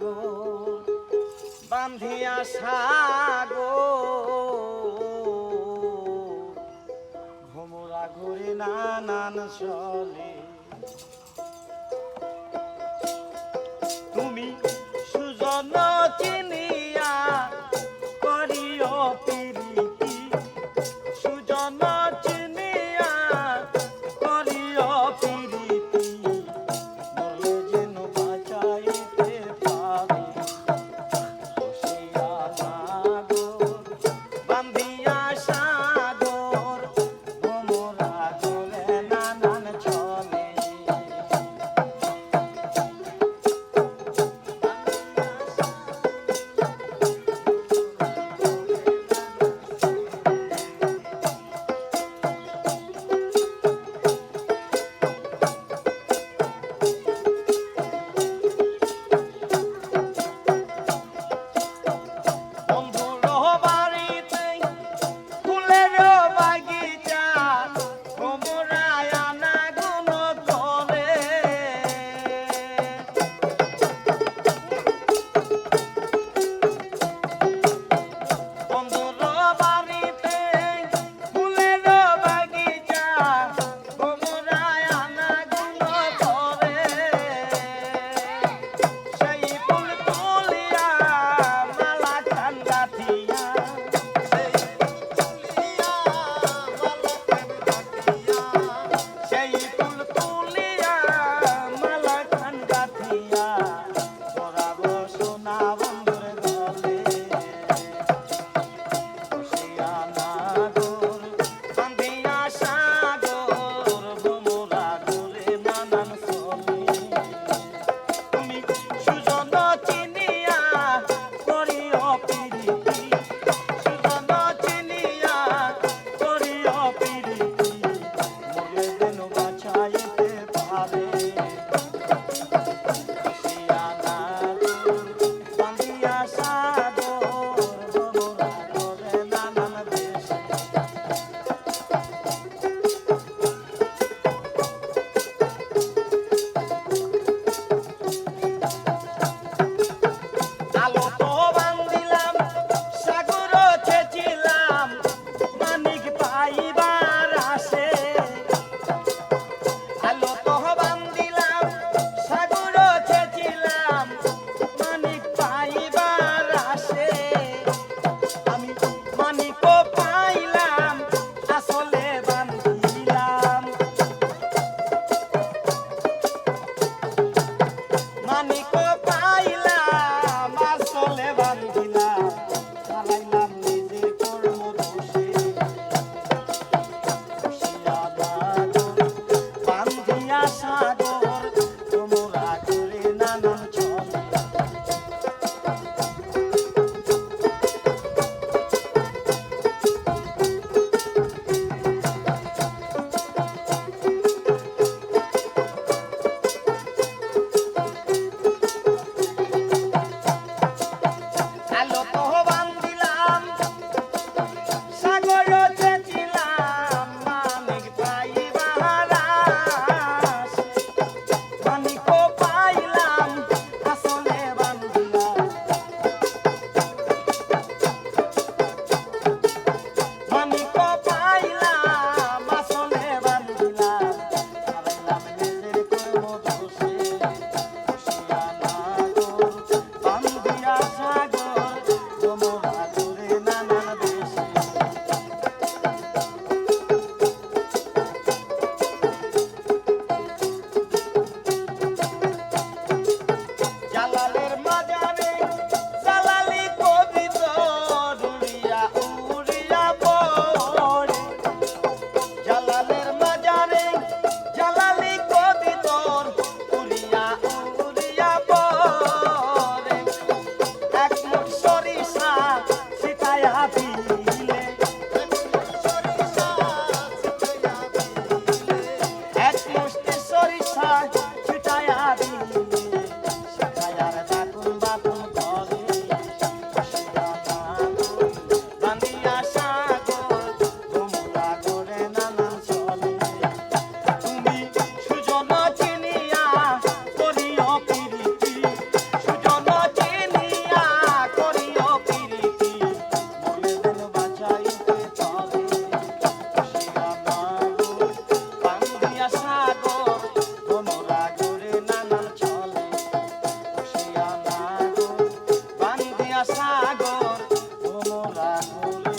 গো বান্ধিয়া sago. ঘুমরা ঘুরি নানান চলে। তুমি সুজন চিনিয়া করিও পিড়ি